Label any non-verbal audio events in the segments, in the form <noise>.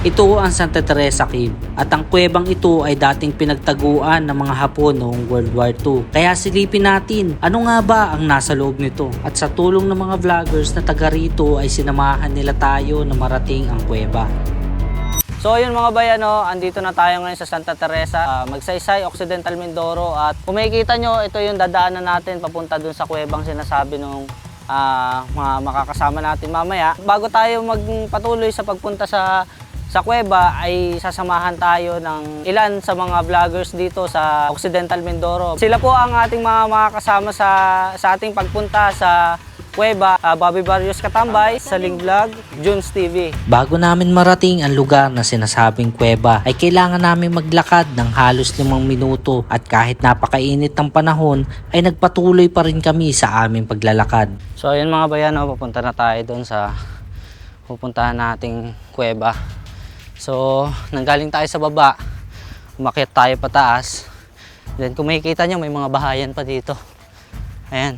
Ito ang Santa Teresa Cave at ang kuwebang ito ay dating pinagtaguan ng mga Hapon noong World War II. Kaya silipin natin ano nga ba ang nasa loob nito. At sa tulong ng mga vloggers na taga rito ay sinamahan nila tayo na marating ang kuweba. So yun mga bayano, andito na tayo ngayon sa Santa Teresa, ah, Magsaysay, Occidental Mindoro at kung makikita nyo, ito yung dadaanan natin papunta dun sa kuwebang sinasabi nung ah, mga makakasama natin mamaya. Bago tayo magpatuloy sa pagpunta sa sa kuweba ay sasamahan tayo ng ilan sa mga vloggers dito sa Occidental Mindoro. Sila po ang ating mga makakasama sa sa ating pagpunta sa kuweba, Ah, Bobby Barrios Katambay, Saling Vlog, Junes TV. Bago namin marating ang lugar na sinasabing kuweba ay kailangan namin maglakad ng halos limang minuto at kahit napakainit ng panahon ay nagpatuloy pa rin kami sa aming paglalakad. So ayun mga bayano, papunta na tayo doon sa pupuntahan nating kuweba. So nanggaling tayo sa baba, umakyat tayo pataas. Then kung makikita nyo, may mga bahayan pa dito. Ayan.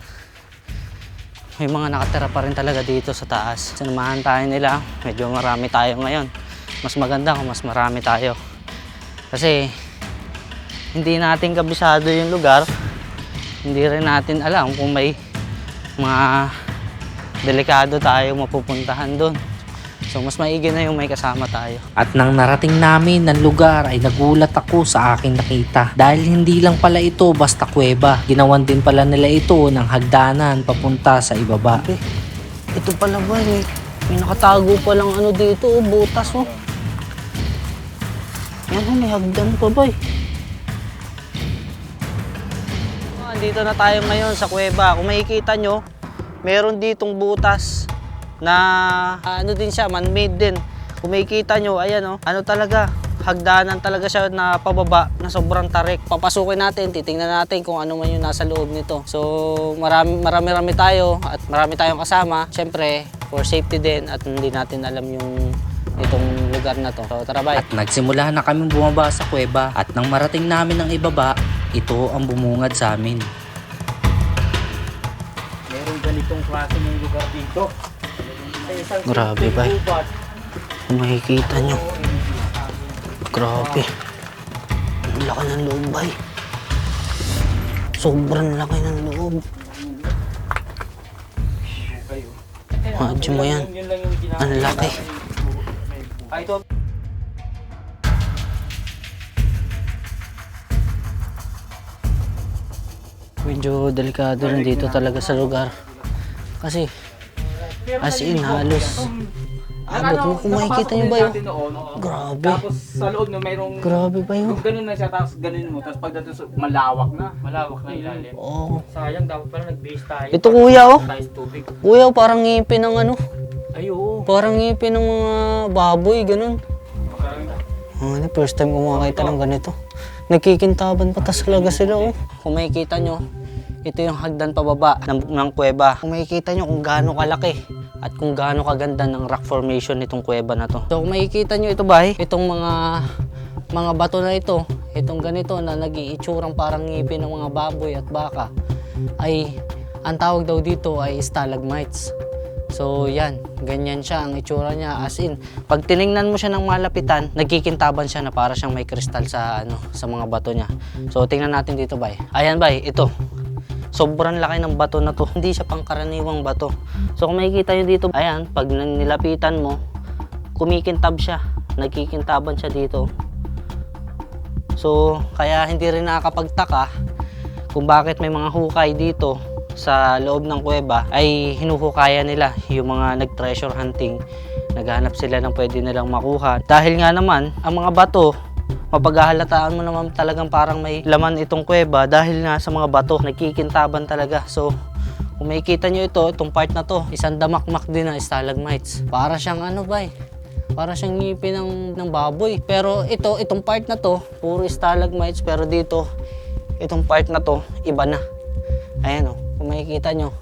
May mga nakatira pa rin talaga dito sa taas. Sinamahan tayo nila, medyo marami tayo ngayon. Mas maganda kung mas marami tayo. Kasi hindi natin kabisado yung lugar. Hindi rin natin alam kung may mga delikado tayo mapupuntahan doon. So mas maigi na yung may kasama tayo. At nang narating namin ng lugar ay nagulat ako sa aking nakita. Dahil hindi lang pala ito basta kuweba. Ginawan din pala nila ito ng hagdanan papunta sa ibaba. Eh, ito pala ba eh. May nakatago pa lang ano dito, oh, butas oh. Yan oh, may hagdan pa ba eh. Andito na tayo ngayon sa kuweba. Kung makikita nyo, meron ditong butas na ah, ano din siya, man-made din. Kung makikita nyo, ayan oh, ano talaga, hagdanan talaga siya na pababa na sobrang tarik. Papasukin natin, titingnan natin kung ano man yung nasa loob nito. So marami marami, marami tayo at marami tayong kasama. Siyempre, for safety din at hindi natin alam yung itong lugar na to. So tara bye. At nagsimula na kaming bumaba sa kuweba at nang marating namin ang ibaba, ito ang bumungad sa amin. Meron ganitong klase ng lugar dito. Grabe, gubat, Kung makikita nyo. Grabe. Ang laki ng loob, bay. Sobrang laki ng loob. Madyo mo yan. Ang laki. Ito. Medyo delikado rin dito talaga sa lugar. Kasi, as in, halos. Abot mo kung makikita nyo ba yun? Grabe. Tapos sa loob na mayroong... Grabe ba yun? Kung ganun na siya, tapos ganun mo, tapos pagdating sa malawak na. Malawak na ilalim. Oo. Sayang, dapat pala nag-base tayo. Ito kuya, oh. Kuya, parang ngipin ng ano. Ay, oo. Parang ngipin ng mga baboy, ganun. Ano, first time ko makakita ng ganito. Nagkikintaban pa tas talaga sila, oh. Kung makikita nyo, ito yung hagdan pababa ng, ng kuweba. Kung makikita nyo kung gaano kalaki at kung gaano kaganda ng rock formation nitong kuweba na to. So kung makikita nyo ito ba, itong mga mga bato na ito, itong ganito na nag-iitsurang parang ngipin ng mga baboy at baka, ay ang tawag daw dito ay stalagmites. So yan, ganyan siya ang itsura niya as in. Pag tiningnan mo siya ng malapitan, nagkikintaban siya na para siyang may kristal sa ano sa mga bato niya. So tingnan natin dito, bay. Ayan, bay, ito. Sobrang laki ng bato na to. <laughs> Hindi siya pangkaraniwang bato. So kung makikita niyo dito, ayan, pag nilapitan mo, kumikintab siya. Nagkikintaban siya dito. So, kaya hindi rin nakakapagtaka kung bakit may mga hukay dito sa loob ng kuweba ay hinuhukayan nila yung mga nag-treasure hunting. Naghahanap sila ng pwede nilang makuha. Dahil nga naman, ang mga bato, mapaghahalataan mo naman talagang parang may laman itong kuweba dahil nga sa mga bato, nagkikintaban talaga. So, kung makikita nyo ito, itong part na to, isang damakmak din na stalagmites. Para siyang ano ba eh, para siyang ngipin ng, ng baboy. Pero ito, itong part na to, puro stalagmites. Pero dito, itong part na to, iba na. Ayan o, kung makikita nyo,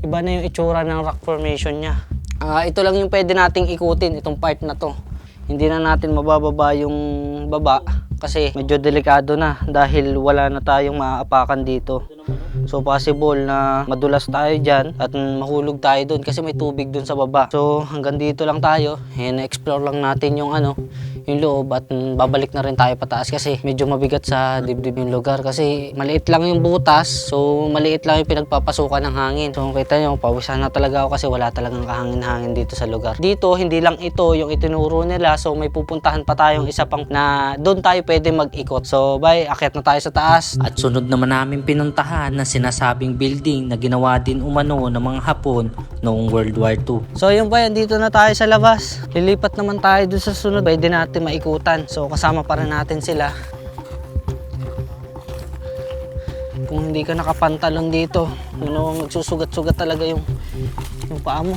iba na yung itsura ng rock formation niya. Ah, ito lang yung pwede nating ikutin, itong part na to. Hindi na natin mabababa yung baba kasi medyo delikado na dahil wala na tayong maaapakan dito. So possible na madulas tayo dyan at mahulog tayo doon kasi may tubig doon sa baba. So hanggang dito lang tayo. And explore lang natin yung ano, yung loob at babalik na rin tayo pataas kasi medyo mabigat sa dibdib yung lugar kasi maliit lang yung butas. So maliit lang yung pinagpapasukan ng hangin. So kita nyo, pawisan na talaga ako kasi wala talagang kahangin-hangin dito sa lugar. Dito, hindi lang ito yung itinuro nila. So may pupuntahan pa tayong isa pang na doon tayo pwede mag-ikot. So bye, akyat na tayo sa taas. At sunod naman namin pinuntahan na sinasabing building na ginawa din umano ng mga Hapon noong World War II. So yun ba, dito na tayo sa labas. Lilipat naman tayo dun sa sunod. Pwede natin maikutan. So kasama pa rin natin sila. Kung hindi ka nakapantalon dito, yun know, magsusugat-sugat talaga yung, yung paa mo.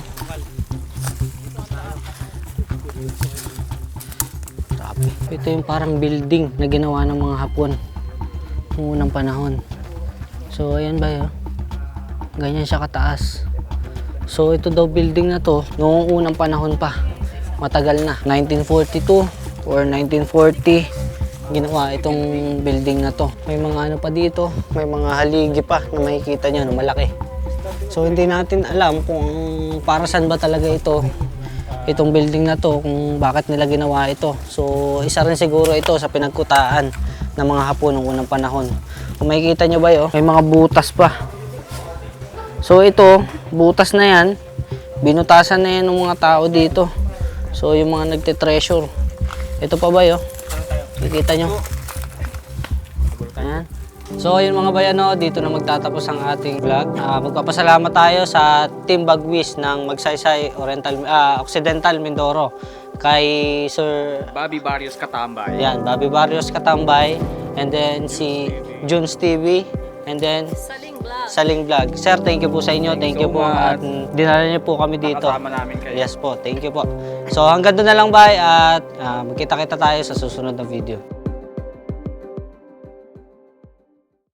Grabe. Ito yung parang building na ginawa ng mga Hapon noong unang panahon. So ayan ba yun? Ganyan siya kataas. So ito daw building na to, noong unang panahon pa. Matagal na. 1942 or 1940 ginawa itong building na to. May mga ano pa dito, may mga haligi pa na makikita nyo malaki. So hindi natin alam kung para saan ba talaga ito itong building na to kung bakit nila ginawa ito. So isa rin siguro ito sa pinagkutaan ng mga Hapon noong unang panahon. Kung makikita nyo ba yun, may mga butas pa. So ito, butas na yan, binutasan na yan ng mga tao dito. So yung mga nagte-treasure. Ito pa ba yun? Kikita nyo? Ayan. So yun mga bayano, dito na magtatapos ang ating vlog. Ah, magpapasalamat tayo sa Team Bagwis ng Magsaysay Oriental, ah, Occidental Mindoro kay Sir Bobby Barrios Katambay. Yan, Bobby Barrios Katambay. And then si Junes TV. And then Saling vlog. Saling Vlog. Sir, thank you po sa inyo. Thank you so po. much. At dinala niyo po kami dito. Kasama namin kayo. Yes po, thank you po. So hanggang doon na lang bye at ah, magkita-kita tayo sa susunod na video.